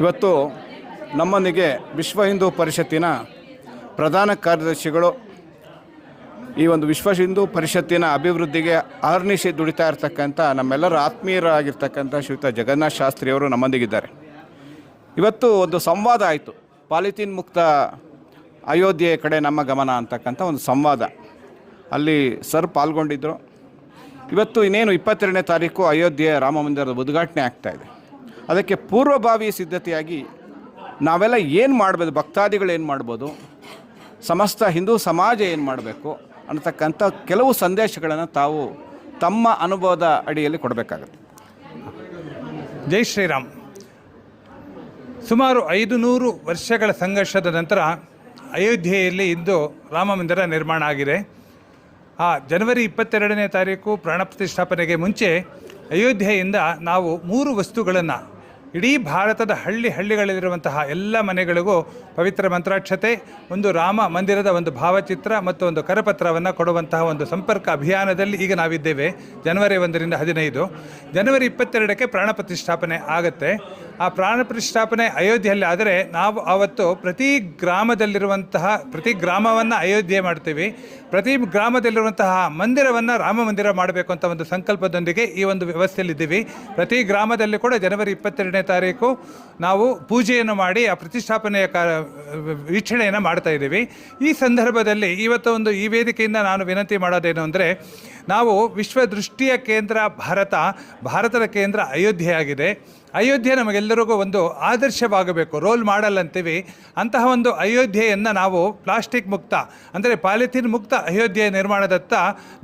ಇವತ್ತು ನಮ್ಮೊಂದಿಗೆ ವಿಶ್ವ ಹಿಂದೂ ಪರಿಷತ್ತಿನ ಪ್ರಧಾನ ಕಾರ್ಯದರ್ಶಿಗಳು ಈ ಒಂದು ವಿಶ್ವ ಹಿಂದೂ ಪರಿಷತ್ತಿನ ಅಭಿವೃದ್ಧಿಗೆ ಆರ್ನಿಸಿ ದುಡಿತಾ ಇರ್ತಕ್ಕಂಥ ನಮ್ಮೆಲ್ಲರ ಆತ್ಮೀಯರಾಗಿರ್ತಕ್ಕಂಥ ಶ್ರೀಯುತ ಜಗನ್ನಾಥ ಶಾಸ್ತ್ರಿಯವರು ನಮ್ಮೊಂದಿಗಿದ್ದಾರೆ. ಇವತ್ತು ಒಂದು ಸಂವಾದ ಆಯಿತು. ಪಾಲಿಥೀನ್ ಮುಕ್ತ ಅಯೋಧ್ಯೆ ಕಡೆ ನಮ್ಮ ಗಮನ ಅಂತಕ್ಕಂಥ ಒಂದು ಸಂವಾದ. ಅಲ್ಲಿ ಸರ್ ಪಾಲ್ಗೊಂಡಿದ್ದರು ಇವತ್ತು ಇನ್ನೇನು ಇಪ್ಪತ್ತೆರಡನೇ ತಾರೀಕು ಅಯೋಧ್ಯೆ ರಾಮ ಮಂದಿರದ ಉದ್ಘಾಟನೆ ಆಗ್ತಾಯಿದೆ ಅದಕ್ಕೆ ಪೂರ್ವಭಾವಿ ಸಿದ್ಧತೆಯಾಗಿ ನಾವೆಲ್ಲ ಏನು ಮಾಡ್ಬೋದು ಭಕ್ತಾದಿಗಳು ಏನು ಮಾಡ್ಬೋದು? ಸಮಸ್ತ ಹಿಂದೂ ಸಮಾಜ ಏನು ಮಾಡಬೇಕು? ಅನ್ನತಕ್ಕಂಥ ಕೆಲವು ಸಂದೇಶಗಳನ್ನು ತಾವು ತಮ್ಮ ಅನುಭವದ ಅಡಿಯಲ್ಲಿ ಕೊಡಬೇಕಾಗತ್ತೆ. ಜೈ ಶ್ರೀರಾಮ್. ಸುಮಾರು ಐದು ನೂರು ವರ್ಷಗಳ ಸಂಘರ್ಷದ ನಂತರ ಅಯೋಧ್ಯೆಯಲ್ಲಿ ಇಂದು ರಾಮ ಮಂದಿರ ನಿರ್ಮಾಣ ಆಗಿದೆ. ಆ ಜನವರಿ ಇಪ್ಪತ್ತೆರಡನೇ ತಾರೀಕು ಪ್ರಾಣ ಪ್ರತಿಷ್ಠಾಪನೆಗೆ ಮುಂಚೆ ಅಯೋಧ್ಯೆಯಿಂದ ನಾವು ಮೂರು ವಸ್ತುಗಳನ್ನು ಇಡೀ ಭಾರತದ ಹಳ್ಳಿ ಹಳ್ಳಿಗಳಲ್ಲಿರುವಂತಹ ಎಲ್ಲ ಮನೆಗಳಿಗೂ ಪವಿತ್ರ ಮಂತ್ರಾಕ್ಷತೆ, ಒಂದು ರಾಮ ಮಂದಿರದ ಒಂದು ಭಾವಚಿತ್ರ ಮತ್ತು ಒಂದು ಕರಪತ್ರವನ್ನು ಕೊಡುವಂತಹ ಒಂದು ಸಂಪರ್ಕ ಅಭಿಯಾನದಲ್ಲಿ ಈಗ ನಾವಿದ್ದೇವೆ. ಜನವರಿ ಒಂದರಿಂದ ಹದಿನೈದು. ಜನವರಿ ಇಪ್ಪತ್ತೆರಡಕ್ಕೆ ಪ್ರಾಣ ಪ್ರತಿಷ್ಠಾಪನೆ ಆಗುತ್ತೆ. ಆ ಪ್ರಾಣ ಪ್ರತಿಷ್ಠಾಪನೆ ಅಯೋಧ್ಯೆಯಲ್ಲಿ ಆದರೆ ನಾವು ಆವತ್ತು ಪ್ರತಿ ಗ್ರಾಮದಲ್ಲಿರುವಂತಹ, ಪ್ರತಿ ಗ್ರಾಮವನ್ನು ಅಯೋಧ್ಯೆ ಮಾಡ್ತೀವಿ. ಪ್ರತಿ ಗ್ರಾಮದಲ್ಲಿರುವಂತಹ ಮಂದಿರವನ್ನು ರಾಮ ಮಂದಿರ ಮಾಡಬೇಕು ಅಂತ ಒಂದು ಸಂಕಲ್ಪದೊಂದಿಗೆ ಈ ಒಂದು ವ್ಯವಸ್ಥೆಯಲ್ಲಿದ್ದೀವಿ. ಪ್ರತಿ ಗ್ರಾಮದಲ್ಲಿ ಕೂಡ ಜನವರಿ ಇಪ್ಪತ್ತೆರಡನೇ ತಾರೀಕು ನಾವು ಪೂಜೆಯನ್ನು ಮಾಡಿ, ಆ ಪ್ರತಿಷ್ಠಾಪನೆಯ ಕಾ, ವೀಕ್ಷಣೆಯನ್ನು ಮಾಡ್ತಾ ಇದ್ದೀವಿ. ಈ ಸಂದರ್ಭದಲ್ಲಿ ಇವತ್ತು ಒಂದು ಈ ವೇದಿಕೆಯಿಂದ ನಾನು ವಿನಂತಿ ಮಾಡೋದೇನು ಅಂದರೆ, ನಾವು ವಿಶ್ವದೃಷ್ಟಿಯ ಕೇಂದ್ರ ಭಾರತ, ಭಾರತದ ಕೇಂದ್ರ ಅಯೋಧ್ಯೆ ಆಗಿದೆ ಅಯೋಧ್ಯೆ ನಮಗೆಲ್ಲರಿಗೂ ಒಂದು ಆದರ್ಶವಾಗಬೇಕು, ರೋಲ್ ಮಾಡಲ್ ಅಂತೀವಿ. ಅಂತಹ ಒಂದು ಅಯೋಧ್ಯೆಯನ್ನು ನಾವು ಪ್ಲಾಸ್ಟಿಕ್ ಮುಕ್ತ, ಅಂದರೆ ಪಾಲಿಥೀನ್ ಮುಕ್ತ ಅಯೋಧ್ಯೆ ನಿರ್ಮಾಣದತ್ತ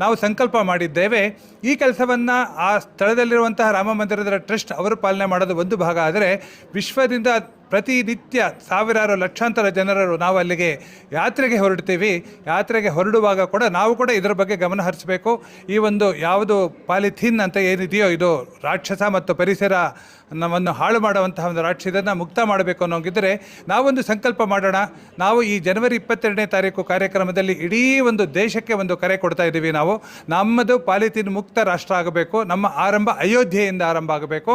ನಾವು ಸಂಕಲ್ಪ ಮಾಡಿದ್ದೇವೆ. ಈ ಕೆಲಸವನ್ನು ಆ ಸ್ಥಳದಲ್ಲಿರುವಂತಹ ರಾಮ ಮಂದಿರದ ಟ್ರಸ್ಟ್ ಅವರು ಪಾಲನೆ ಮಾಡೋದು ಒಂದು ಭಾಗ. ಆದರೆ ವಿಶ್ವದಿಂದ ಪ್ರತಿನಿತ್ಯ ಸಾವಿರಾರು ಲಕ್ಷಾಂತರ ಜನರು ನಾವು ಅಲ್ಲಿಗೆ ಯಾತ್ರೆಗೆ ಹೊರಡ್ತೀವಿ. ಯಾತ್ರೆಗೆ ಹೊರಡುವಾಗ ಕೂಡ ನಾವು ಕೂಡ ಇದರ ಬಗ್ಗೆ ಗಮನ ಹರಿಸಬೇಕು. ಈ ಒಂದು ಯಾವುದು ಪಾಲಿಥೀನ್ ಅಂತ ಏನಿದೆಯೋ ಇದು ರಾಕ್ಷಸ ಮತ್ತು ಪರಿಸರ ನಮ್ಮನ್ನು ಹಾಳು ಮಾಡುವಂತಹ ಒಂದು ರಾಕ್ಷಸ ಇದನ್ನು ಮುಕ್ತ ಮಾಡಬೇಕು ಅನ್ನೋಂಗಿದ್ರೆ ನಾವೊಂದು ಸಂಕಲ್ಪ ಮಾಡೋಣ. ನಾವು ಈ ಜನವರಿ ಇಪ್ಪತ್ತೆರಡನೇ ತಾರೀಕು ಕಾರ್ಯಕ್ರಮದಲ್ಲಿ ಇಡೀ ಒಂದು ದೇಶಕ್ಕೆ ಒಂದು ಕರೆ ಕೊಡ್ತಾ ಇದ್ದೀವಿ ನಾವು. ನಮ್ಮದು ಪಾಲಿಥೀನ್ ಮುಕ್ತ ರಾಷ್ಟ್ರ ಆಗಬೇಕು. ನಮ್ಮ ಆರಂಭ ಅಯೋಧ್ಯೆಯಿಂದ ಆರಂಭ ಆಗಬೇಕು.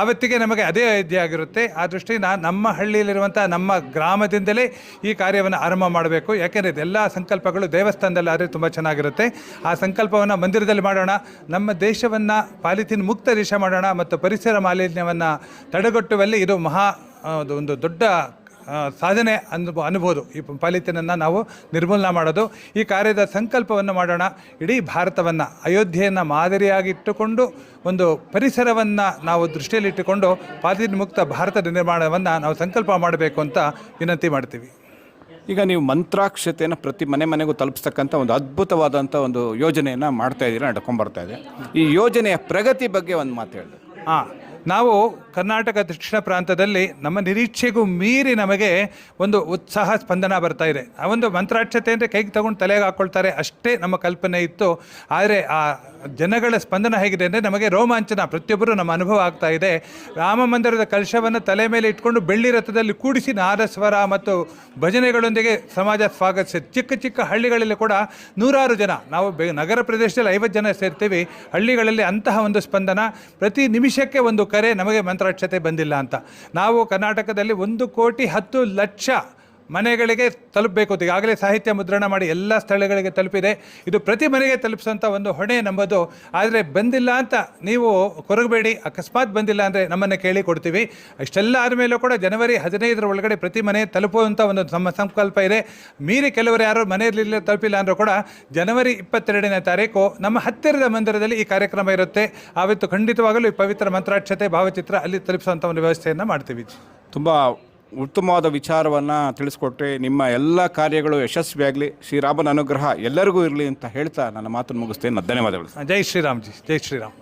ಆವತ್ತಿಗೆ ನಮಗೆ ಅದೇ ಅಯೋಧ್ಯೆ ಆಗಿರುತ್ತೆ. ಆ ದೃಷ್ಟಿಯಿಂದ ನಮ್ಮ ಹಳ್ಳಿಯಲ್ಲಿರುವಂಥ ನಮ್ಮ ಗ್ರಾಮದಿಂದಲೇ ಈ ಕಾರ್ಯವನ್ನು ಆರಂಭ ಮಾಡಬೇಕು. ಯಾಕೆಂದರೆ ಇದೆಲ್ಲ ಸಂಕಲ್ಪಗಳು ದೇವಸ್ಥಾನದಲ್ಲಿ ಆದರೆ ತುಂಬ ಚೆನ್ನಾಗಿರುತ್ತೆ. ಆ ಸಂಕಲ್ಪವನ್ನು ಮಂದಿರದಲ್ಲಿ ಮಾಡೋಣ, ನಮ್ಮ ದೇಶವನ್ನು ಪಾಲಿಥೀನ್ ಮುಕ್ತ ದೇಶ ಮಾಡೋಣ ಮತ್ತು ಪರಿಸರ ಮಾಲಿನ್ಯವನ್ನು ತಡೆಗಟ್ಟುವಲ್ಲಿ ಇದು ಮಹಾ ಒಂದು ದೊಡ್ಡ ಸಾಧನೆ ಅನ್ಬ ಅನ್ಬೋದು ಈ ಪಾಲಿಥೀನನ್ನು ನಾವು ನಿರ್ಮೂಲನೆ ಮಾಡೋದು. ಈ ಕಾರ್ಯದ ಸಂಕಲ್ಪವನ್ನು ಮಾಡೋಣ. ಇಡೀ ಭಾರತವನ್ನು ಅಯೋಧ್ಯೆಯನ್ನು ಮಾದರಿಯಾಗಿಟ್ಟುಕೊಂಡು ಒಂದು ಪರಿಸರವನ್ನು ನಾವು ದೃಷ್ಟಿಯಲ್ಲಿಟ್ಟುಕೊಂಡು ಪಾಲಿಥೀನ್ ಮುಕ್ತ ಭಾರತದ ನಿರ್ಮಾಣವನ್ನು ನಾವು ಸಂಕಲ್ಪ ಮಾಡಬೇಕು ಅಂತ ವಿನಂತಿ ಮಾಡ್ತೀವಿ. ಈಗ ನೀವು ಮಂತ್ರಾಕ್ಷತೆಯನ್ನು ಪ್ರತಿ ಮನೆ ಮನೆಗೂ ತಲುಪಿಸ್ತಕ್ಕಂಥ ಒಂದು ಅದ್ಭುತವಾದಂಥ ಒಂದು ಯೋಜನೆಯನ್ನು ಮಾಡ್ತಾ ಇದ್ದೀರಾ ನಡ್ಕೊಂಬರ್ತಾ ಇದೆ. ಈ ಯೋಜನೆಯ ಪ್ರಗತಿ ಬಗ್ಗೆ ಒಂದು ಮಾತು ಹೇಳಿದೆ ಹಾಂ ನಾವು ಕರ್ನಾಟಕ ದಕ್ಷಿಣ ಪ್ರಾಂತದಲ್ಲಿ ನಮ್ಮ ನಿರೀಕ್ಷೆಗೂ ಮೀರಿ ನಮಗೆ ಒಂದು ಉತ್ಸಾಹ, ಸ್ಪಂದನ ಬರ್ತಾ ಇದೆ. ಆ ಒಂದು ಮಂತ್ರಾಕ್ಷತೆ ಅಂದರೆ ಕೈಗೆ ತಗೊಂಡು ತಲೆಗೆ ಹಾಕ್ಕೊಳ್ತಾರೆ ಅಷ್ಟೇ ನಮ್ಮ ಕಲ್ಪನೆ ಇತ್ತು. ಆದರೆ ಆ ಜನಗಳ ಸ್ಪಂದನ ಹೇಗಿದೆ ಅಂದರೆ ನಮಗೆ ರೋಮಾಂಚನ ಪ್ರತಿಯೊಬ್ಬರು ನಮ್ಮ ಅನುಭವ ಆಗ್ತಾ ಇದೆ. ರಾಮ ಮಂದಿರದ ಕಲಶವನ್ನು ತಲೆ ಮೇಲೆ ಇಟ್ಕೊಂಡು ಬೆಳ್ಳಿ ರಥದಲ್ಲಿ ಕೂಡಿಸಿ ನಾದಸ್ವರ ಮತ್ತು ಭಜನೆಗಳೊಂದಿಗೆ ಸಮಾಜ ಸ್ವಾಗತಿಸಿ ಚಿಕ್ಕ ಚಿಕ್ಕ ಹಳ್ಳಿಗಳಲ್ಲಿ ಕೂಡ ನೂರಾರು ಜನ, ನಾವು ನಗರ ಪ್ರದೇಶದಲ್ಲಿ ಐವತ್ತು ಜನ ಸೇರ್ತೀವಿ. ಹಳ್ಳಿಗಳಲ್ಲಿ ಅಂತಹ ಒಂದು ಸ್ಪಂದನ ಪ್ರತಿ ನಿಮಿಷಕ್ಕೆ ಒಂದು ಕರೆ ನಮಗೆ ಮಂತ್ರಾಕ್ಷತೆ ಬಂದಿಲ್ಲ ಅಂತ. ನಾವು ಕರ್ನಾಟಕದಲ್ಲಿ ಒಂದು ಕೋಟಿ ಹತ್ತು ಲಕ್ಷ ಮನೆಗಳಿಗೆ ತಲುಪಬೇಕು ಈಗಾಗಲೇ ಸಾಹಿತ್ಯ ಮುದ್ರಣ ಮಾಡಿ ಎಲ್ಲ ಸ್ಥಳಗಳಿಗೆ ತಲುಪಿದೆ. ಇದು ಪ್ರತಿ ಮನೆಗೆ ತಲುಪಿಸುವಂಥ ಒಂದು ಹೊಣೆ ನಂಬೋದು ಆದರೆ ಬಂದಿಲ್ಲ ಅಂತ ನೀವು ಕೊರಗಬೇಡಿ. ಅಕಸ್ಮಾತ್ ಬಂದಿಲ್ಲ ಅಂದರೆ ನಮ್ಮನ್ನು ಕೇಳಿ ಕೊಡ್ತೀವಿ. ಇಷ್ಟೆಲ್ಲ ಆದಮೇಲೂ ಕೂಡ ಜನವರಿ ಹದಿನೈದರ ಒಳಗಡೆ ಪ್ರತಿ ಮನೆ ತಲುಪುವಂಥ ಒಂದು ನಮ್ಮ ಸಂಕಲ್ಪ ಇದೆ. ಮೀರಿ ಕೆಲವರು ಯಾರು ಮನೆಯಲ್ಲಿ ತಲುಪಿಲ್ಲ ಅಂದರೂ ಕೂಡ ಜನವರಿ ಇಪ್ಪತ್ತೆರಡನೇ ತಾರೀಕು ನಮ್ಮ ಹತ್ತಿರದ ಮಂದಿರದಲ್ಲಿ ಈ ಕಾರ್ಯಕ್ರಮ ಇರುತ್ತೆ. ಆವತ್ತು ಖಂಡಿತವಾಗಲೂ ಈ ಪವಿತ್ರ ಮಂತ್ರಾಕ್ಷತೆ ಭಾವಚಿತ್ರ ಅಲ್ಲಿ ತಲುಪಿಸುವಂಥ ಒಂದು ವ್ಯವಸ್ಥೆಯನ್ನು ಮಾಡ್ತೀವಿ. ತುಂಬ ಉತ್ತಮವಾದ ವಿಚಾರವನ್ನು ತಿಳಿಸ್ಕೊಟ್ರೆ ನಿಮ್ಮ ಎಲ್ಲ ಕಾರ್ಯಗಳು ಯಶಸ್ವಿಯಾಗಲಿ ಶ್ರೀರಾಮನ ಅನುಗ್ರಹ ಎಲ್ಲರಿಗೂ ಇರಲಿ ಅಂತ ಹೇಳ್ತಾ ನನ್ನ ಮಾತನ್ನು ಮುಗಿಸ್ತೇನೆ. ಧನ್ಯವಾದಗಳು. ಜೈ ಶ್ರೀರಾಮ್ ಜಿ, ಜೈ ಶ್ರೀರಾಮ್.